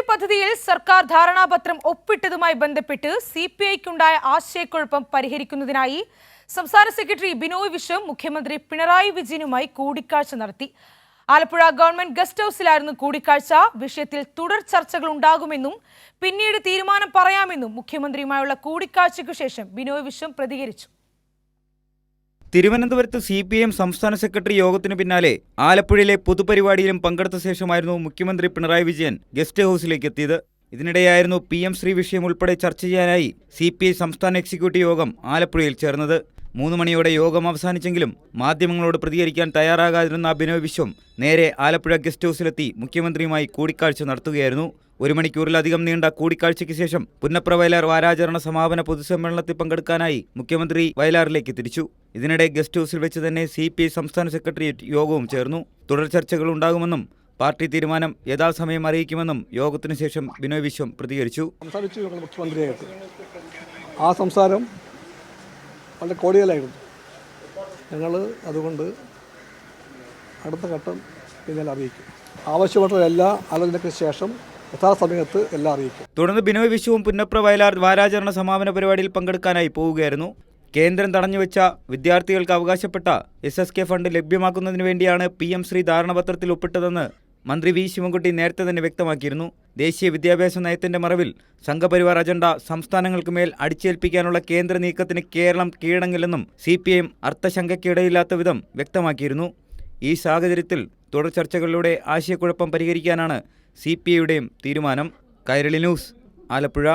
ശ്രീ പദ്ധതിയിൽ സർക്കാർ ധാരണാപത്രം ഒപ്പിട്ടതുമായി ബന്ധപ്പെട്ട് സി പി ഐക്കുണ്ടായ ആശയക്കുഴപ്പം പരിഹരിക്കുന്നതിനായി സംസ്ഥാന സെക്രട്ടറി ബിനോയ് വിശ്വം മുഖ്യമന്ത്രി പിണറായി വിജയനുമായി കൂടിക്കാഴ്ച നടത്തി. ആലപ്പുഴ ഗവൺമെന്റ് ഗസ്റ്റ് ഹൌസിലായിരുന്നു കൂടിക്കാഴ്ച. വിഷയത്തിൽ തുടർ ചർച്ചകൾ ഉണ്ടാകുമെന്നും പിന്നീട് തീരുമാനം പറയാമെന്നും മുഖ്യമന്ത്രിയുമായുള്ള കൂടിക്കാഴ്ചയ്ക്കു ശേഷം ബിനോയ് വിശ്വം പ്രതികരിച്ചു. തിരുവനന്തപുരത്ത് സി പി എം സംസ്ഥാന സെക്രട്ടറി യോഗത്തിന് പിന്നാലെ ആലപ്പുഴയിലെ പൊതുപരിപാടിയിലും പങ്കെടുത്ത ശേഷമായിരുന്നു മുഖ്യമന്ത്രി പിണറായി വിജയൻ ഗസ്റ്റ് ഹൌസിലേക്ക് എത്തിയത്. ഇതിനിടെയായിരുന്നു പി എം ശ്രീ വിഷയം ഉൾപ്പെടെ ചർച്ച ചെയ്യാനായി സി പി ഐ സംസ്ഥാന എക്സിക്യൂട്ടീവ് യോഗം ആലപ്പുഴയിൽ ചേർന്നത്. മൂന്ന് മണിയോടെ യോഗം അവസാനിച്ചെങ്കിലും മാധ്യമങ്ങളോട് പ്രതികരിക്കാൻ തയ്യാറാകാതിരുന്ന അഭിനവ് വിശ്വം നേരെ ആലപ്പുഴ ഗസ്റ്റ് ഹൌസിലെത്തി മുഖ്യമന്ത്രിയുമായി കൂടിക്കാഴ്ച നടത്തുകയായിരുന്നു. ഒരു മണിക്കൂറിലധികം നീണ്ട കൂടിക്കാഴ്ചയ്ക്ക് ശേഷം പുന്നപ്ര വയലാർ വാരാചരണ സമാപന പൊതുസമ്മേളനത്തിൽ പങ്കെടുക്കാനായി മുഖ്യമന്ത്രി വയലാറിലേക്ക് തിരിച്ചു. ഇതിനിടെ ഗസ്റ്റ് ഹൌസിൽ വെച്ച് തന്നെ സി പി ഐ സംസ്ഥാന സെക്രട്ടേറിയറ്റ് യോഗവും ചേർന്നു. തുടർ ചർച്ചകൾ ഉണ്ടാകുമെന്നും പാർട്ടി തീരുമാനം യഥാസമയം അറിയിക്കുമെന്നും യോഗത്തിനു ശേഷം ബിനോയ് വിശ്വം പ്രതികരിച്ചു. സംസാരിച്ചു ആ സംസാരം വളരെ കോടിയലായിരുന്നു. ഞങ്ങൾ അതുകൊണ്ട് അടുത്ത ഘട്ടം പിന്നീട് അറിയിക്കും. ആവശ്യമായിട്ടുള്ള എല്ലാ ആലോചനയ്ക്ക് ശേഷം യഥാസമയത്ത് എല്ലാം അറിയിക്കും. തുടർന്ന് ബിനോയ് വിശ്വവും പുന്നപ്ര വയലാർ വാരാചരണ സമാപന പരിപാടിയിൽ പങ്കെടുക്കാനായി പോവുകയായിരുന്നു. കേന്ദ്രം തടഞ്ഞുവെച്ച വിദ്യാർത്ഥികൾക്ക് അവകാശപ്പെട്ട എസ് എസ് കെ ഫണ്ട് ലഭ്യമാക്കുന്നതിന് വേണ്ടിയാണ് പി എം ശ്രീ ധാരണപത്രത്തിൽ ഒപ്പിട്ടതെന്ന് മന്ത്രി വി ശിവൻകുട്ടി നേരത്തെ തന്നെ വ്യക്തമാക്കിയിരുന്നു. ദേശീയ വിദ്യാഭ്യാസ നയത്തിന്റെ മറവിൽ സംഘപരിവാർ അജണ്ട സംസ്ഥാനങ്ങൾക്ക് മേൽ അടിച്ചേൽപ്പിക്കാനുള്ള കേന്ദ്ര നീക്കത്തിന് കേരളം കീഴടങ്ങില്ലെന്നും സി പി എം അർത്ഥശങ്കയ്ക്കിടയില്ലാത്ത വിധം വ്യക്തമാക്കിയിരുന്നു. ഈ സാഹചര്യത്തിൽ തുടർ ചർച്ചകളിലൂടെ ആശയക്കുഴപ്പം പരിഹരിക്കാനാണ് സി പി ഐയുടെയും തീരുമാനം. കൈരളി ന്യൂസ് ആലപ്പുഴ.